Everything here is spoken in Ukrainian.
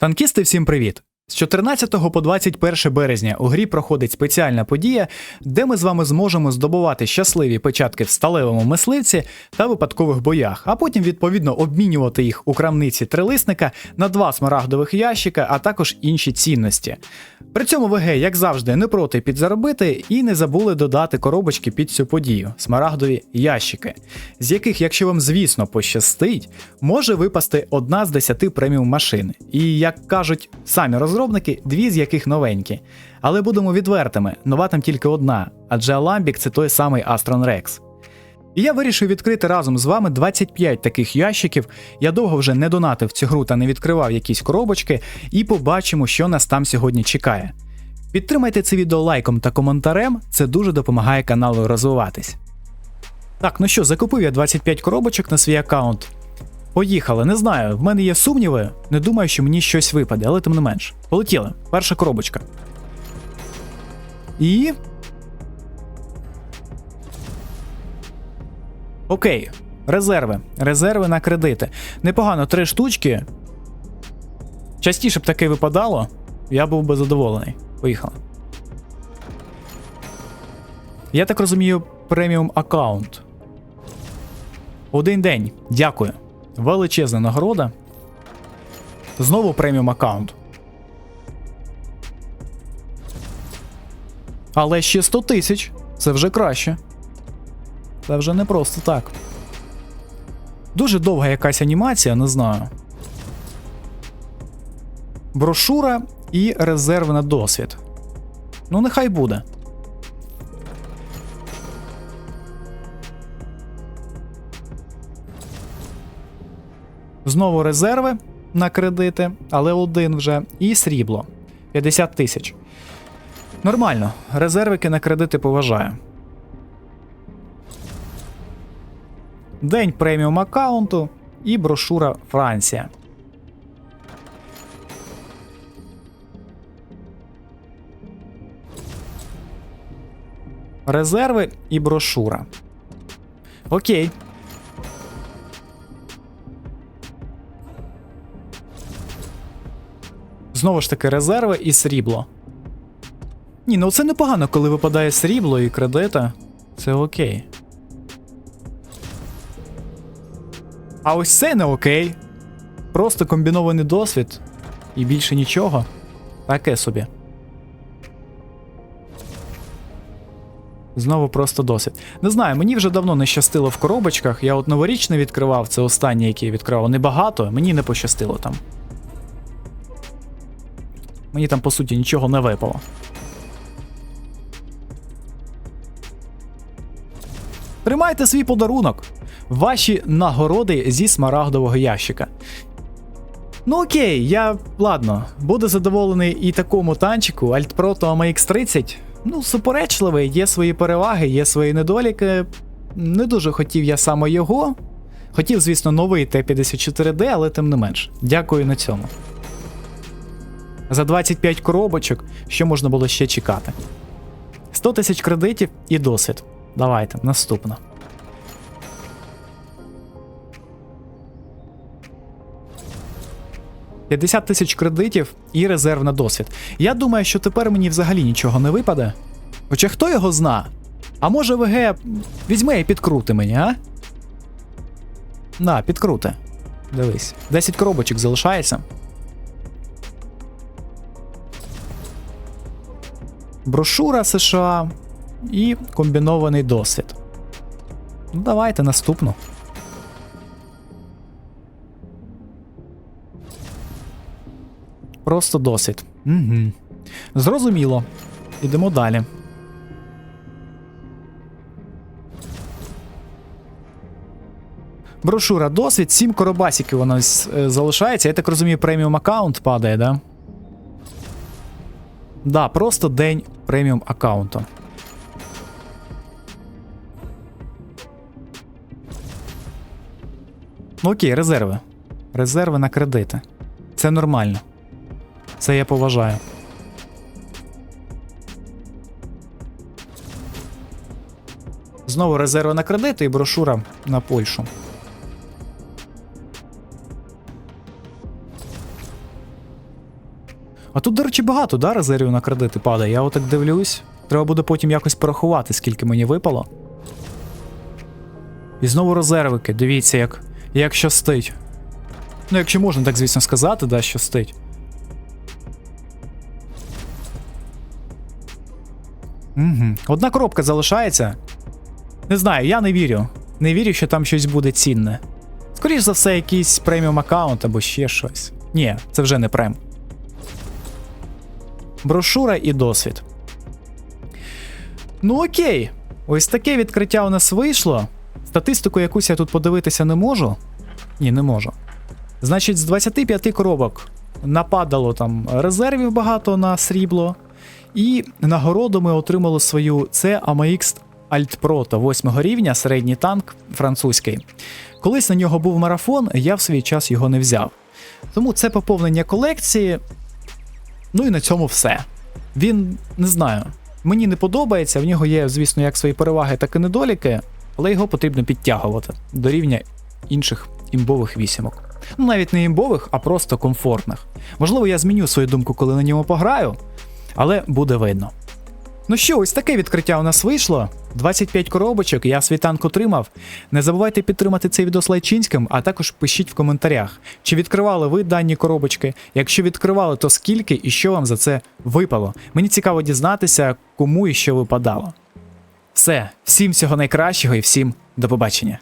Танкісти, всім привіт! З 14 по 21 березня у грі проходить спеціальна подія, де ми з вами зможемо здобувати щасливі печатки в сталевому мисливці та випадкових боях, а потім відповідно обмінювати їх у крамниці трилисника на два смарагдових ящика, а також інші цінності. При цьому ВГ, як завжди, не проти підзаробити і не забули додати коробочки під цю подію смарагдові ящики, з яких, якщо вам звісно пощастить, може випасти одна з 10 преміум машин. І як кажуть самі розробники, дві з яких новенькі. Але будемо відвертими, нова там тільки одна, адже Alambic це той самий Astron Rex. І я вирішив відкрити разом з вами 25 таких ящиків. Я довго вже не донатив цю гру та не відкривав якісь коробочки, і побачимо, що нас там сьогодні чекає. Підтримайте це відео лайком та коментарем, це дуже допомагає каналу розвиватись. Так, ну що, закупив я 25 коробочок на свій аккаунт. Поїхали, не знаю, в мене є сумніви, не думаю, що мені щось випаде, але тим не менш. Полетіли. Перша коробочка. І. Окей, резерви. Резерви на кредити. Непогано, три штучки. Частіше б таке випадало, я був би задоволений. Поїхали. Я так розумію, преміум аккаунт. Один день. Дякую. Величезна нагорода. Знову преміум аккаунт. Але ще 100 тисяч. Це вже краще. Це вже не просто так. Дуже довга якась анімація, не знаю. Брошура і резерв на досвід. Ну, нехай буде. Знову резерви на кредити, але один вже. І срібло 50 тисяч. Нормально. Резервики на кредити поважаю. День преміум аккаунту і брошура Франція. Резерви і брошура. Окей. Знову ж таки, резерви і срібло. Ні, ну це непогано, коли випадає срібло і кредита. Це окей. А ось це не окей. Просто комбінований досвід і більше нічого. Таке собі. Знову просто досвід. Не знаю, мені вже давно не щастило в коробочках. Я от новорічне відкривав, це останнє, яке я відкривав. Небагато, мені не пощастило там. Мені там, по суті, нічого не випало. Тримайте свій подарунок. Ваші нагороди зі смарагдового ящика. Ну окей, я ладно, буду задоволений і такому танчику, Alt Pro то AMX 30. Ну, суперечливий, є свої переваги, є свої недоліки. Не дуже хотів я саме його. Хотів, звісно, новий Т-54D, але тим не менш. Дякую на цьому. За 25 коробочок, що можна було ще чекати? 100 тисяч кредитів і досвід. Давайте, наступно. «50 тисяч кредитів і резерв на досвід. Я думаю, що тепер мені взагалі нічого не випаде. Хоча хто його зна? А може ВГ візьме і підкрути мені, а? На, підкрути. Дивись. 10 коробочок залишається. Брошура США і комбінований досвід. Ну, давайте наступну. Просто досвід. Угу. Зрозуміло. Ідемо далі. Брошура досвід, 7 коробасиків у нас е, залишається. Я так розумію, преміум аккаунт падає, да? Да, просто день преміум аккаунту. Ну окей, резерви. Резерви на кредити. Це нормально. Це я поважаю. Знову резерви на кредити і брошура на Польщу. А тут, до речі, багато, да, резервів на кредити падає. Я отак дивлюсь. Треба буде потім якось порахувати, скільки мені випало. І знову резервики. Дивіться, як, як щастить. Ну, якщо можна так, звісно, сказати, да, щастить. Угу. Одна коробка залишається. Не знаю, я не вірю. Не вірю, що там щось буде цінне. Скоріш за все, якийсь преміум аккаунт або ще щось. Ні, це вже не прем. Брошура і досвід. Ну окей. Ось таке відкриття у нас вийшло. Статистику якусь я тут подивитися не можу. Ні, не можу. Значить, з 25 коробок нападало там резервів багато на срібло. І нагороду ми отримали свою це AMX Alt Proto 8 рівня, середній танк французький. Колись на нього був марафон, я в свій час його не взяв. Тому це поповнення колекції. Ну і на цьому все. Він не знаю. Мені не подобається, в нього є, звісно, як свої переваги, так і недоліки, але його потрібно підтягувати до рівня інших імбових вісімок. Ну, навіть не імбових, а просто комфортних. Можливо, я зміню свою думку, коли на ньому пограю, але буде видно. Ну що, ось таке відкриття у нас вийшло. 25 коробочок, я світанку тримав. Не забувайте підтримати цей відос лайчинським, а також пишіть в коментарях, чи відкривали ви дані коробочки. Якщо відкривали, то скільки і що вам за це випало. Мені цікаво дізнатися, кому і що випадало. Все, всім всього найкращого і всім до побачення.